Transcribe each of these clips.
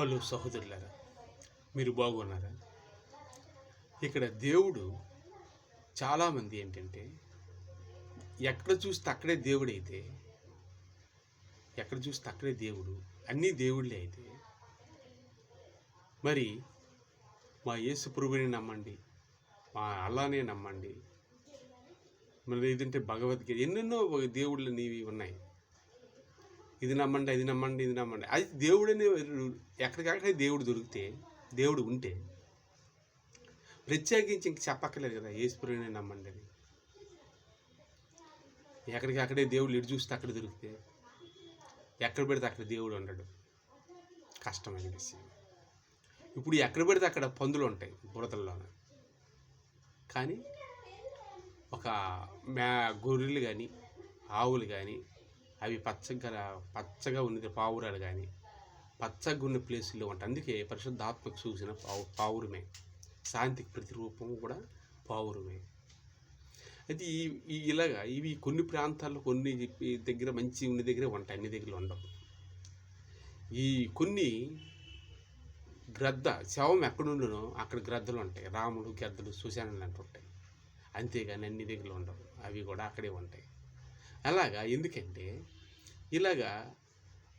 Hello సహోదరులారా మీరు బాగున్నారా? ఇక్కడ దేవుడు చాలామంది ఏంటంటే ఎక్కడ చూస్తే అక్కడే దేవుడైతే ఎక్కడ చూస్తే అక్కడే దేవుడు అన్నీ దేవుళ్ళే అయితే మరి మా యేసు ప్రభుని నమ్మండి మా అల్లానే నమ్మండి మరి ఏదంటే భగవద్గీత ఎన్నెన్నో దేవుళ్ళు నీవి ఉన్నాయి. ఇది నమ్మండి అది నమ్మండి ఇది నమ్మండి. అది దేవుడనే ఎక్కడికక్కడే దేవుడు దొరికితే దేవుడు ఉంటే ప్రత్యేకించి ఇంక చెప్పక్కర్లేదు కదా ఏసుపురుని నమ్మండి అని. ఎక్కడికక్కడే దేవుడు ఎటు చూస్తే అక్కడ దొరికితే ఎక్కడ పెడితే అక్కడ దేవుడు ఉండడు. కష్టమైన విషయం. ఇప్పుడు ఎక్కడ పెడితే అక్కడ పందులు ఉంటాయి బురదల్లోన. కానీ ఒక మే గొర్రెలు కానీ ఆవులు కానీ అవి పచ్చగా పచ్చగా ఉన్నది పావురాలు కానీ పచ్చగా ఉన్న ప్లేసుల్లో ఉంటాయి. అందుకే పరిశుద్ధాత్మకు చూసిన పావు పావురమే. శాంతికి ప్రతిరూపం కూడా పావురమే. అయితే ఈ ఇలాగా ఇవి కొన్ని ప్రాంతాల్లో కొన్ని దగ్గర మంచి ఉన్న దగ్గరే ఉంటాయి అన్ని దగ్గర ఉండవు. ఈ కొన్ని గ్రద్ద శవం ఎక్కడుండునో అక్కడ గ్రద్దలు ఉంటాయి. రాముడు గద్దలు సుశానులు అంటూ ఉంటాయి అంతేగాని అన్ని దగ్గర ఉండవు. అవి కూడా అక్కడే ఉంటాయి. అలాగా? ఎందుకంటే ఇలాగా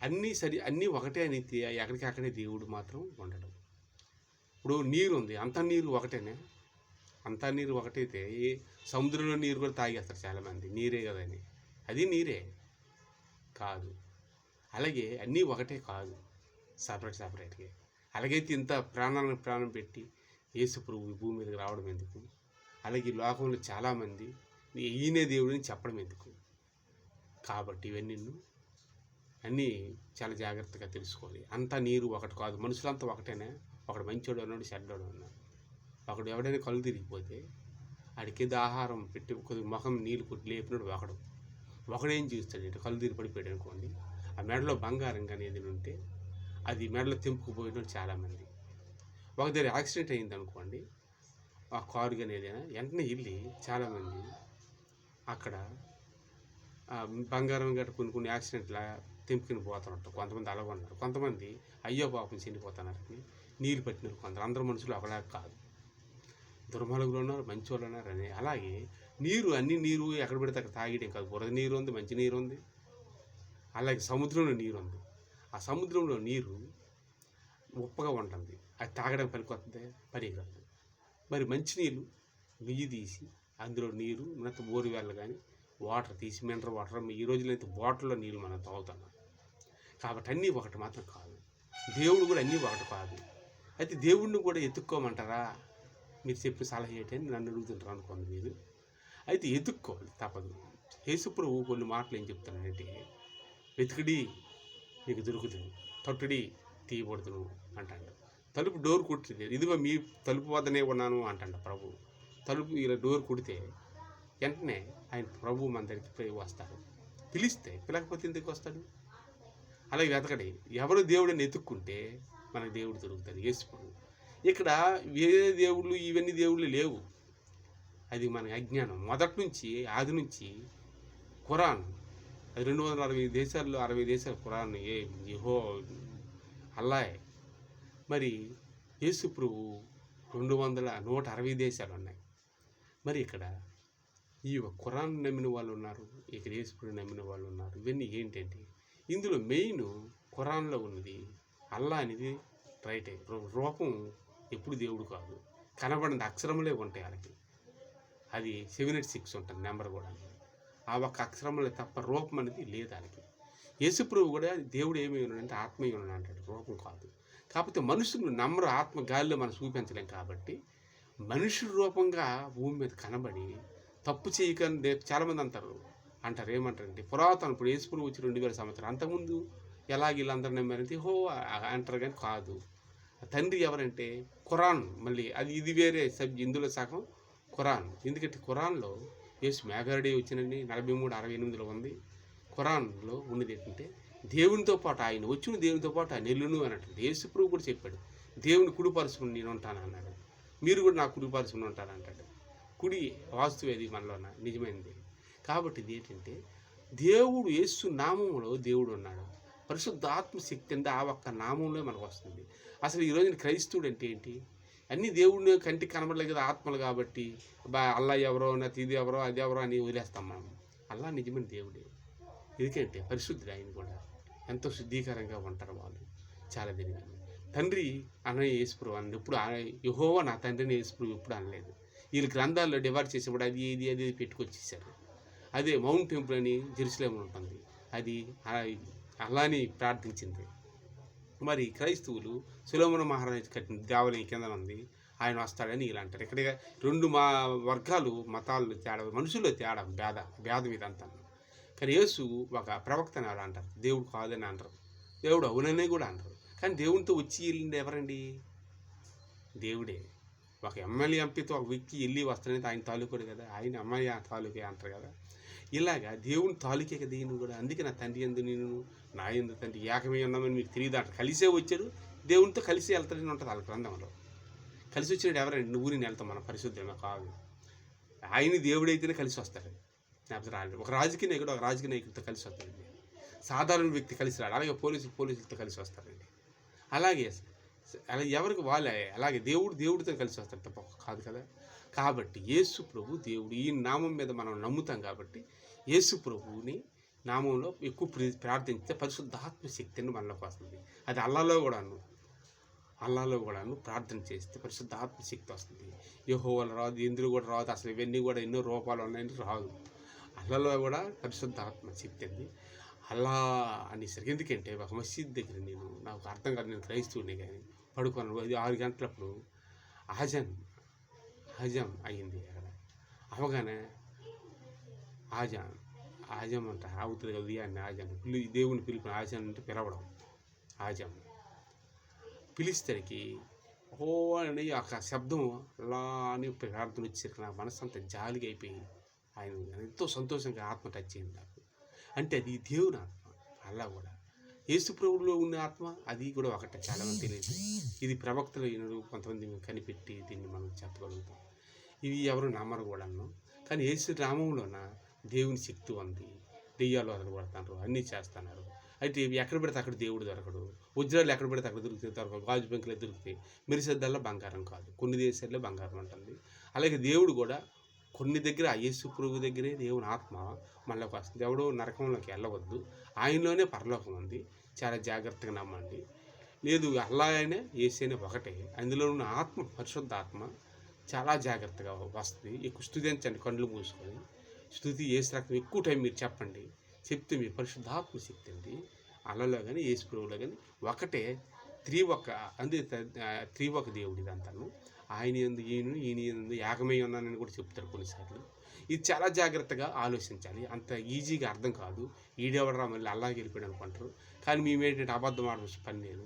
అన్నీ సరి అన్నీ ఒకటే అని ఎక్కడికి ఎక్కడికక్కడే దేవుడు మాత్రం ఉండడు. ఇప్పుడు నీరు ఉంది. అంత నీరు ఒకటేనే. అంతా నీరు ఒకటైతే ఈ సముద్రంలో నీరు కూడా తాగేస్తారు చాలామంది. నీరే కదని అది నీరే. కాదు. అలాగే అన్నీ ఒకటే కాదు. సపరేట్ సపరేట్గా. అలాగైతే ఇంత ప్రాణాలను ప్రాణం పెట్టి యేసు ప్రభు ఈ భూమి మీదకి రావడం ఎందుకు? అలాగే ఈ లోకంలో చాలామంది ఈయనే దేవుడిని చెప్పడం ఎందుకు? కాబట్టి ఇవన్నీ అన్నీ చాలా జాగ్రత్తగా తెలుసుకోవాలి. అంతా నీరు ఒకటి కాదు మనుషులంతా ఒకటేనే ఒకడు మంచోడు అన్నాడు చెడ్డోడు అన్నాడు ఒకడు ఎవడైనా కళ్ళు తిరిగిపోతే ఆడికి ఆహారం పెట్టి కొద్ది ముఖం నీళ్ళు కొట్టి లేపినాడు ఒకడు. ఒకడేం చూస్తాడు ఇటు కళ్ళు తిరిగి పడిపోయాడు అనుకోండి ఆ మెడలో బంగారం కానీ ఏదైనా ఉంటే అది మెడలో తెంపుకుపోయిన చాలామంది. ఒక దగ్గర యాక్సిడెంట్ అయింది అనుకోండి ఆ కారు కానీ ఏదైనా వెంటనే వెళ్ళి చాలామంది అక్కడ బంగారం గట్ట కొన్ని కొన్ని యాక్సిడెంట్లా తెంపుకుని పోతున్నట్టు కొంతమంది అలాగొన్నారు కొంతమంది అయ్యో పాపం చనిపోతున్నారు నీళ్ళు పట్టినారు కొందరు. అందరు మనుషులు ఒకలాగా కాదు. దుర్మార్గులు ఉన్నారు మంచి వాళ్ళు ఉన్నారు అని. అలాగే నీరు అన్ని నీరు ఎక్కడ పెడితే అక్కడ తాగేయడం కాదు. బురద నీరు ఉంది మంచి నీరు ఉంది. అలాగే సముద్రంలో నీరు ఉంది. ఆ సముద్రంలో నీరు ఉప్పగా ఉంటుంది. అది తాగడం పనికొస్తుంది పనికిరాదు. మరి మంచినీళ్ళు నెయ్యి తీసి అందులో నీరు మిగతా బోరు కానీ వాటర్ తీసి మినరల్ వాటర్ ఈ రోజుల్లో అయితే బాటిల్లో నీళ్ళు మనం తాగుతున్నాం కాబట్టి అన్నీ ఒకటి మాత్రం కాదు. దేవుడు కూడా అన్నీ ఒకటి కాదు. అయితే దేవుడిని కూడా ఎత్తుక్కోమంటారా? మీరు చెప్పిన సలహా ఏంటని నన్ను అడుగుతుంటారు అనుకోండి మీరు. అయితే ఎత్తుక్కోవాలి తప్పదు. యేసుప్రభు కొన్ని మాటలు ఏం చెప్తానంటే వెతికిడి మీకు దొరుకుతుంది. తొట్టిడి తీయబడుతును అంటాడు. తలుపు డోర్ కొట్టింది. ఇదిగో మీ తలుపు వద్దనే ఉన్నాను అంటాడు ప్రభు. తలుపు ఇలా డోర్ కుడితే వెంటనే ఆయన ప్రభు మన దగ్గరికి వస్తాడు పిలిస్తే పిలకపోతే ఎందుకు వస్తాడు? అలాగే వెతకడి. ఎవరు దేవుడిని ఎత్తుక్కుంటే మనకు దేవుడు దొరుకుతాడు యేసుప్రభు ఇక్కడ వేరే దేవుళ్ళు ఇవన్నీ దేవుళ్ళు లేవు. అది మన అజ్ఞానం. మొదటి నుంచి ఆది నుంచి ఖురాన్. అది రెండు వందల అరవై దేశాల్లో అరవై దేశాల ఖురాన్ ఏ యహో అల్లాయ్ మరి యేసు ప్రభు రెండు వందల నూట అరవై దేశాలు ఉన్నాయి. మరి ఇక్కడ ఈ ఖురాన్ నమ్మిన వాళ్ళు ఉన్నారు ఇక్కడ యేసుప్రభు నమ్మిన వాళ్ళు ఉన్నారు. ఇవన్నీ ఏంటంటే ఇందులో మెయిన్ ఖురాన్లో ఉన్నది అల్లా అనేది రైటే. రూపం ఎప్పుడు దేవుడు కాదు. కనబడిన అక్షరములే ఉంటాయి వాళ్ళకి అది సెవెన్ ఎయిట్ సిక్స్ ఉంటుంది నెంబర్ కూడా. ఆ ఒక్క అక్షరములే తప్ప రూపం అనేది లేదు వాళ్ళకి యేసుప్రభు కూడా దేవుడు ఏమై ఉన్నాడంటే ఆత్మీయ ఉన్నాడు అంటాడు. రూపం కాదు. కాకపోతే మనుషులు నమ్మరు ఆత్మ గాలిలో మనం చూపించలేం కాబట్టి మనుషుల రూపంగా భూమి మీద కనబడి తప్పు చేయకని చాలామంది అంటారు. అంటారు ఏమంటారంటే పురాతన ఇప్పుడు యేసుప్రభు వచ్చి రెండు వేల సంవత్సరం అంతకుముందు ఎలాగ వీళ్ళందరూ నమ్మారంటే హో అంటారు కానీ కాదు. తండ్రి ఎవరంటే ఖురాన్ మళ్ళీ అది ఇది వేరే సబ్ ఇందులో సగం ఖురాన్. ఎందుకంటే ఖురాన్లో యేసు మేఘారెడ్డి వచ్చినండి నలభై మూడు అరవై ఎనిమిదిలో ఉంది. ఖురాన్లో ఉన్నది ఏంటంటే దేవునితో పాటు ఆయన వచ్చిన దేవునితో పాటు ఆయన ఎల్లును అన్నట్టు యేసు ప్రభు కూడా చెప్పాడు దేవుని కుడిపరుచుకుని నేను ఉంటాను అన్నాడు. మీరు కూడా నా కుడిపరుచుకుని ఉంటారు అంటాడు. కుడి వాస్తువేది మనలోన? నిజమైనది. కాబట్టి ఇది ఏంటంటే దేవుడు యేసు నామంలో దేవుడు ఉన్నాడు. పరిశుద్ధాత్మ శక్తి అంటే ఆ ఒక్క నామంలో మనకు వస్తుంది. అసలు ఈ రోజున క్రైస్తవుడు అంటే ఏంటి? అన్ని దేవుడిని కంటికి కనబడలేదు కదా ఆత్మలు కాబట్టి బా అల్లా ఎవరో నా ఇది ఎవరో అది ఎవరో అని వదిలేస్తాం మనం. అల్లా నిజమైన దేవుడే. ఎందుకంటే పరిశుద్ధుడు ఆయన కూడా ఎంతో శుద్ధీకరంగా ఉంటారు వాళ్ళు. చాలా తిరిగి తండ్రి అన్న యేసుప్రభు అని ఎప్పుడు యహోవా నా తండ్రిని యేసుప్రభు ఎప్పుడు అనలేదు. వీళ్ళు గ్రంథాల్లో డివైడ్ చేసేప్పుడు అది ఇది అది పెట్టుకొచ్చేసారు. అదే మౌంట్ టెంపుల్ అని జెరూసలేం ఉంటుంది. అది అలానే ప్రార్థించింది. మరి క్రైస్తవులు సులోమన మహారాజు కట్టిన దేవాలయం కింద ఉంది. ఆయన వస్తాడని ఇలా అంటారు. ఇక్కడ రెండు మా వర్గాలు మతాలు తేడా మనుషుల్లో తేడా భేద భేదం ఇదంతా. కానీ యేసు ఒక ప్రవక్తని అలా అంటారు. దేవుడు కాదని అంటారు. దేవుడు అవుననే కూడా అంటారు. కానీ దేవునితో వచ్చి వెళ్ళింది ఎవరండి? దేవుడే. ఒక ఎమ్మెల్యే ఎంపీతో ఒక వ్యక్తి వెళ్ళి వస్తానైతే ఆయన తాలూకుడు కదా ఆయన అమ్మాయి తాలూకే అంటారు కదా. ఇలాగా దేవుని తాలూకే కదా ఈయన కూడా. అందుకే నా తండ్రి ఎందు నేను నా ఎందు తండ్రి ఏకమే ఉన్నామని మీకు తెలియదు అంట. కలిసే వచ్చాడు దేవునితో కలిసి వెళ్తాడని ఉంటుంది వాళ్ళ గ్రంథంలో. కలిసి వచ్చినాడు ఎవరండి? నువ్వు నేను వెళ్తాం మన పరిశుద్ధమే కాదు. ఆయన దేవుడైతేనే కలిసి వస్తాడు. లేకపోతే రాలేదు ఒక రాజకీయ నాయకుడు ఒక రాజకీయ నాయకుడితో కలిసి వస్తాడండి. సాధారణ వ్యక్తి కలిసి రాడు. అలాగే పోలీసులు పోలీసులతో కలిసి వస్తారండి అలాగే అలా ఎవరికి వాళ్ళే అలాగే దేవుడు దేవుడితో కలిసి వస్తాడు తప్ప కాదు కదా. కాబట్టి యేసు ప్రభు దేవుడు. ఈ నామం మీద మనం నమ్ముతాం కాబట్టి యేసు ప్రభువుని నామంలో ఎక్కువ ప్రి- ప్రార్థించితే పరిశుద్ధాత్మ శక్తిని మనలోకి వస్తుంది. అది అల్లాలో కూడాను అల్లాలో కూడాను ప్రార్థన చేస్తే పరిశుద్ధాత్మ శక్తి వస్తుంది. యహో రాదు ఇందులో కూడా రాదు అసలు ఇవన్నీ కూడా ఎన్నో రూపాలు ఉన్నాయని రాదు. అల్లలో కూడా పరిశుద్ధాత్మ శక్తి అండి. అల్లా అనేసరికి. ఎందుకంటే ఒక మసీద్ దగ్గర నేను నాకు అర్థం కాదు నేను క్రైస్తవుని కానీ పడుకున్నాను అది ఆరు గంటలప్పుడు ఆజాన్ హజం అయ్యింది అక్కడ. అవగానే ఆజాన్ ఆజం అంట. అవుతుంది కదా ఉదయాన్నే ఆజాన్ పిలి దేవుని పిలుపు ఆజాన్ అంటే పిలవడం. ఆజం. పిలిస్తేకి ఓ అని ఒక శబ్దం అలా అని ప్రార్థన వచ్చేసరికి నా మనసు అంత జాలిగా అయిపోయింది. ఆయన ఎంతో సంతోషంగా ఆత్మ టచ్ అయింది నాకు. అంటే అది దేవుని ఆత్మ. అలా కూడా. యేసు ప్రభువులో ఉన్న ఆత్మ అది కూడా ఒకటే. చాలా తెలియదు. ఇది ప్రవక్తలు ఈనాడు కొంతమంది కనిపెట్టి దీన్ని మనం చెప్పగలుగుతాం. ఇవి ఎవరు నమ్మరు కూడాను. కానీ యేసు రామంలోన దేవుని శక్తి ఉంది. దెయ్యాలు వదలబడుతున్నారు అన్నీ చేస్తున్నారు. అయితే ఇవి ఎక్కడ పెడితే అక్కడ దేవుడు దొరకడు. వజ్రాలు ఎక్కడ పెడితే అక్కడ దొరుకుతాయి దొరకదు. గాజు బెంకులే దొరుకుతాయి మెరిసేద్దల్లా బంగారం కాదు. కొన్ని దేశాల్లో బంగారం ఉంటుంది. అలాగే దేవుడు కూడా కొన్ని దగ్గర ఆ యేసు పురుగు దగ్గరే దేవుని ఆత్మ మనలోకి వస్తుంది. ఎవడో నరకంలోకి వెళ్ళవద్దు. ఆయనలోనే పరలోకం ఉంది. చాలా జాగ్రత్తగా నమ్మండి. లేదు అలాగైనా అయినా ఏసైనా ఒకటే. అందులో ఉన్న ఆత్మ పరిశుద్ధ ఆత్మ చాలా జాగ్రత్తగా వస్తుంది. ఎక్కువ స్థుతించండి కళ్ళు మూసుకొని స్థుతి ఏసు రకం ఎక్కువ టైం మీరు చెప్పండి. చెప్తే మీ పరిశుద్ధాత్మ శక్తి అండి. అల్లలో కానీ ఏసు ప్రభువులో కానీ ఒకటే. త్రీ ఒక అందు త్రీ ఒక దేవుడు ఇదంతాను ఆయన ఎందు ఈయన ఈయన ఎందు ఏకమై ఉన్నానని కూడా చెప్తారు కొన్నిసార్లు. ఇది చాలా జాగ్రత్తగా ఆలోచించాలి. అంత ఈజీగా అర్థం కాదు. ఈడెవడరా మళ్ళీ అలాగే వెళ్ళిపోయాడు అనుకుంటారు. కానీ మేమేంటంటే అబద్ధం ఆడవచ్చు పని నేను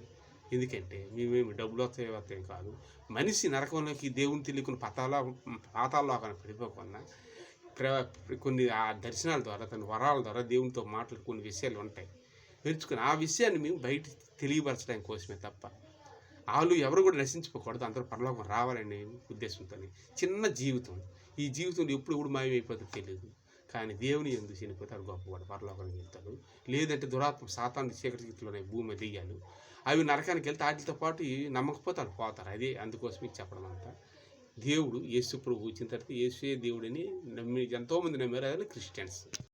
ఎందుకంటే మేమేమి డబ్బులు వస్తాయి వస్తాయి కాదు. మనిషి నరకంలోకి దేవుని తెలియకుని పతాల పాతాల్లో కానీ పడిపోకుండా కొన్ని ఆ దర్శనాల ద్వారా తన వరాల ద్వారా దేవునితో మాటలు కొన్ని విషయాలు ఉంటాయి. నేర్చుకుని ఆ విషయాన్ని మేము బయట తెలియపరచడానికి కోసమే తప్ప వాళ్ళు ఎవరు కూడా నశించుకోకూడదు అందరూ పరలోకం రావాలనే ఉద్దేశంతో చిన్న జీవితం. ఈ జీవితంలో ఎప్పుడు కూడా మాయమైపోతుందో తెలియదు కానీ దేవుని ఎందుకు చనిపోతారు గొప్పవాడు పరలోకానికి వెళ్తాడు. లేదంటే దురాత్మ సాతాన్ని చీకటి స్థితిలోనే భూమి దిగాలు అవి నరకానికి వెళ్తే వాటితో పాటు నమ్మకపోతారు పోతారు. అదే అందుకోసం చెప్పడం అంతా. దేవుడు యేసు ప్రభు వచ్చిన తర్వాత యేసే దేవుడని నమ్మి ఎంతోమంది నమ్మారు. అదే క్రిస్టియన్స్.